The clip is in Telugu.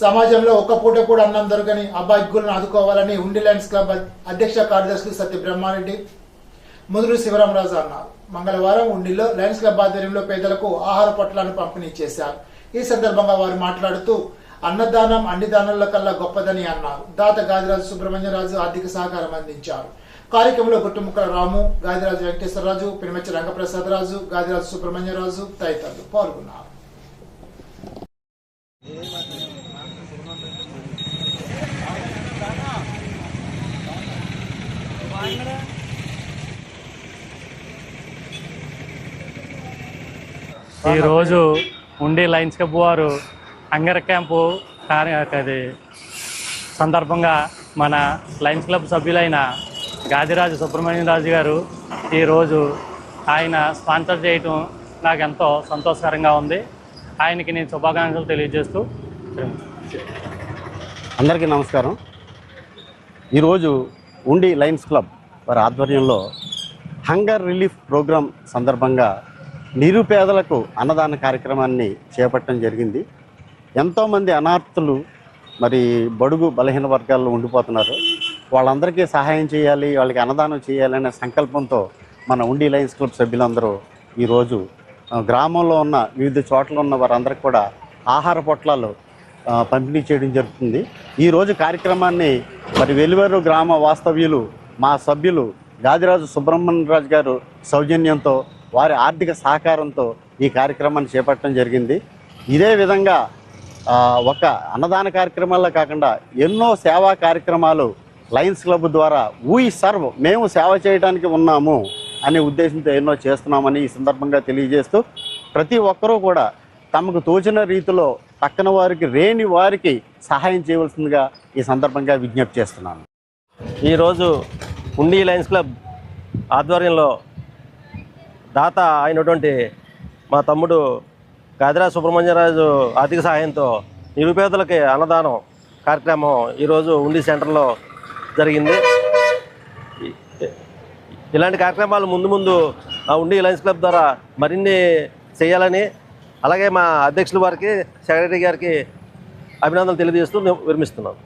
సమాజంలో ఒక్క పూట కూడా అన్నం దొరకని అబ్బాయిగులను ఆదుకోవాలని ఉండి లయన్స్ క్లబ్ అధ్యక్ష కార్యదర్శి సత్య బ్రహ్మారెడ్డి ముదురు శివరామరాజు అన్నారు. మంగళవారం ఉండిలో లయన్స్ క్లబ్ ఆధ్వర్యంలో పేదలకు ఆహార పొట్లాలను పంపిణీ చేశారు. ఈ సందర్భంగా వారు మాట్లాడుతూ అన్నదానం అన్ని దానాల కల్లా గొప్పదని అన్నారు. దాత గాదిరాజు సుబ్రహ్మణ్యరాజు ఆర్థిక సహకారం అందించారు. కార్యక్రమంలో గుట్టుముక్కల రాము గాదిరాజు వెంకటేశ్వరరాజు పినమెచ్చ రంగప్రసాద్ రాజు గాదిరాజు సుబ్రహ్మణ్యరాజు తదితరులు పాల్గొన్నారు. ఈరోజు ఉండి లయన్స్ క్లబ్ వారు హంగర్ క్యాంపు అది సందర్భంగా మన లయన్స్ క్లబ్ సభ్యులైన గాదిరాజు సుబ్రహ్మణ్యరాజు గారు ఈరోజు ఆయన స్పాన్సర్ చేయటం నాకు ఎంతో సంతోషకరంగా ఉంది. ఆయనకి నేను శుభాకాంక్షలు తెలియజేస్తూ అందరికీ నమస్కారం. ఈరోజు ఉండి లయన్స్ క్లబ్ వారి ఆధ్వర్యంలో హంగర్ రిలీఫ్ ప్రోగ్రాం సందర్భంగా నిరుపేదలకు అన్నదాన కార్యక్రమాన్ని చేపట్టడం జరిగింది. ఎంతోమంది అనార్థులు మరి బడుగు బలహీన వర్గాల్లో ఉండిపోతున్నారు. వాళ్ళందరికీ సహాయం చేయాలి వాళ్ళకి అన్నదానం చేయాలనే సంకల్పంతో మన ఉండి లయన్స్ క్లబ్ సభ్యులందరూ ఈరోజు గ్రామంలో ఉన్న వివిధ చోట్ల ఉన్న వారందరికీ కూడా ఆహార పొట్లాలు పంపిణీ చేయడం జరుగుతుంది. ఈరోజు కార్యక్రమాన్ని మరి వెలువరు గ్రామ వాస్తవ్యులు మా సభ్యులు గాదిరాజు సుబ్రహ్మణ్యరాజు గారు సౌజన్యంతో వారి ఆర్థిక సహకారంతో ఈ కార్యక్రమాన్ని చేపట్టడం జరిగింది. ఇదే విధంగా ఒక అన్నదాన కార్యక్రమాల్లో కాకుండా ఎన్నో సేవా కార్యక్రమాలు లయన్స్ క్లబ్ ద్వారా వీ సర్వ్ మేము సేవ చేయడానికి ఉన్నాము అనే ఉద్దేశంతో ఎన్నో చేస్తున్నామని ఈ సందర్భంగా తెలియజేస్తూ ప్రతి ఒక్కరూ కూడా తమకు తోచిన రీతిలో పక్కన వారికి రేని వారికి సహాయం చేయవలసిందిగా ఈ సందర్భంగా విజ్ఞప్తి చేస్తున్నాను. ఈరోజు ఉండి లయన్స్ క్లబ్ ఆధ్వర్యంలో దాత అయినటువంటి మా తమ్ముడు గాదిరా సుబ్రహ్మణ్యరాజు ఆర్థిక సహాయంతో నిరుపేదలకి అన్నదానం కార్యక్రమం ఈరోజు ఉండి సెంటర్లో జరిగింది. ఇలాంటి కార్యక్రమాలు ముందు ముందు ఆ ఉండి లయన్స్ క్లబ్ ద్వారా మరిన్ని చేయాలని అలాగే మా అధ్యక్షుల వారికి సెక్రటరీ గారికి అభినందనలు తెలియజేస్తూ మేము విరమిస్తున్నాం.